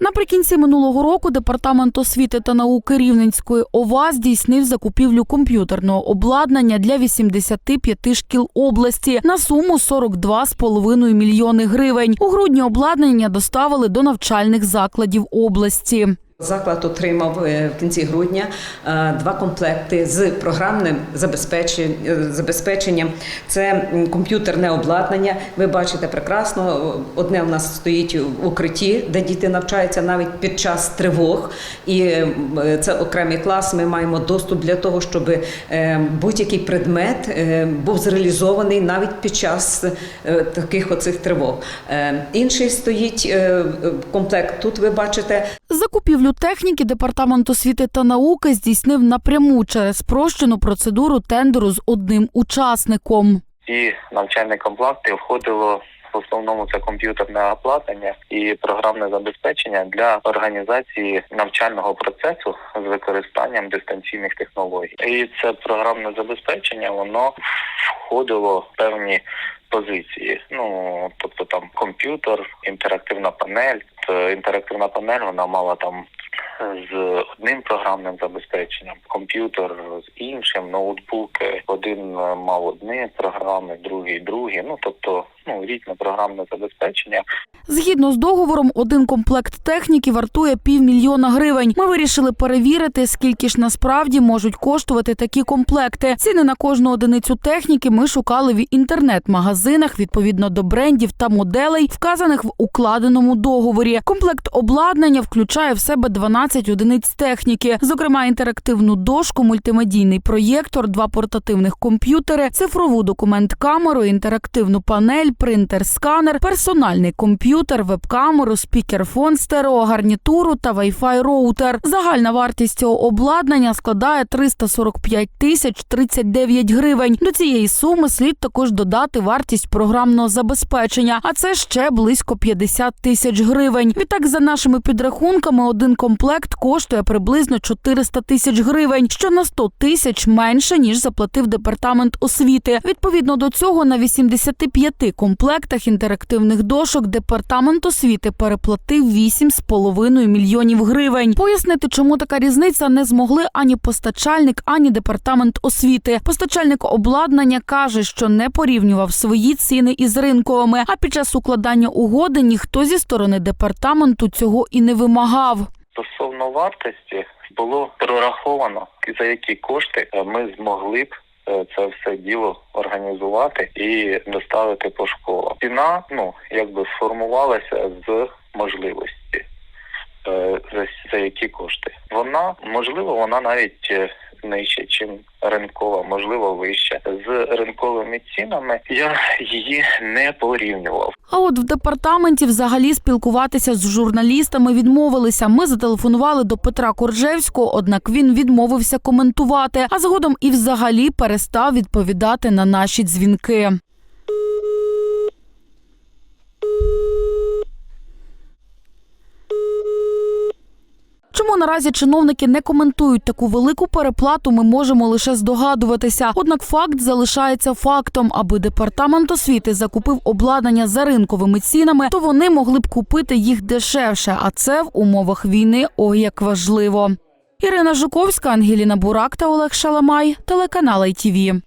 Наприкінці минулого року департамент освіти та науки Рівненської ОВА здійснив закупівлю комп'ютерного обладнання для 85 шкіл області на суму 42,5 мільйони гривень. У грудні обладнання доставили до навчальних закладів області. Заклад отримав е, в кінці грудня е, два комплекти з програмним е, забезпеченням. Це комп'ютерне обладнання. Ви бачите прекрасно. Одне в нас стоїть в укритті, де діти навчаються навіть під час тривог. І це окремий клас. Ми маємо доступ для того, щоб будь-який предмет був зреалізований навіть під час таких оцих тривог. Інший стоїть комплект. Тут ви бачите Закупівлю техніки департамент освіти та науки здійснив напряму через спрощену процедуру тендеру з одним учасником. Ці навчальні комплекти входило в основному це комп'ютерне обладнання і програмне забезпечення для організації навчального процесу з використанням дистанційних технологій. І це програмне забезпечення воно входило в певні позиції. Ну тобто там комп'ютер, інтерактивна панель. Інтерактивна панель вона мала там з одним програмним забезпеченням, комп'ютер з іншим, ноутбуки. Один е, мав одні програми, другий другі. Ну тобто, ну різне програмне забезпечення. Згідно з договором, один комплект техніки вартує півмільйона гривень. Ми вирішили перевірити, скільки ж насправді можуть коштувати такі комплекти. Ціни на кожну одиницю техніки ми шукали в інтернет-магазинах відповідно до брендів та моделей, вказаних в укладеному договорі. Комплект обладнання включає в себе 12 одиниць техніки, зокрема інтерактивну дошку, мультимедійний проєктор, два портативних комп'ютери, цифрову документ-камеру, інтерактивну панель, принтер-сканер, персональний комп'ютер, веб-камеру, спікерфон, стереогарнітуру та Wi-Fi роутер. Загальна вартість цього обладнання складає 345 тисяч 39 гривень. До цієї суми слід також додати вартість програмного забезпечення, а це ще близько 50 тисяч гривень. Відтак, за нашими підрахунками, один комплект коштує приблизно 400 тисяч гривень, що на 100 тисяч менше ніж заплатив департамент освіти. Відповідно до цього, на 85 комплектах інтерактивних дошок департамент освіти переплатив 8,5 мільйонів гривень. Пояснити, чому така різниця, не змогли ані постачальник, ані департамент освіти. Постачальник обладнання каже, що не порівнював свої ціни із ринковими. А під час укладання угоди ніхто зі сторони департаменту цього і не вимагав. Стосовно вартості було прораховано, за які кошти е, ми змогли б е, це все діло організувати і доставити по школам. Ціна, ну якби сформувалася з можливості. е, За, які кошти вона можливо, вона навіть нижче, чим ринкова, можливо, вища. З ринковими цінами я її не порівнював. А от в департаменті взагалі спілкуватися з журналістами відмовилися. Ми зателефонували до Петра Коржевського, однак він відмовився коментувати, а згодом і взагалі перестав відповідати на наші дзвінки. Наразі чиновники не коментують таку велику переплату, ми можемо лише здогадуватися. Однак факт залишається фактом. Аби департамент освіти закупив обладнання за ринковими цінами, то вони могли б купити їх дешевше. А це в умовах війни ой як важливо. Ірина Жуковська, Ангеліна Бурак та Олег Шаламай, телеканал ITV.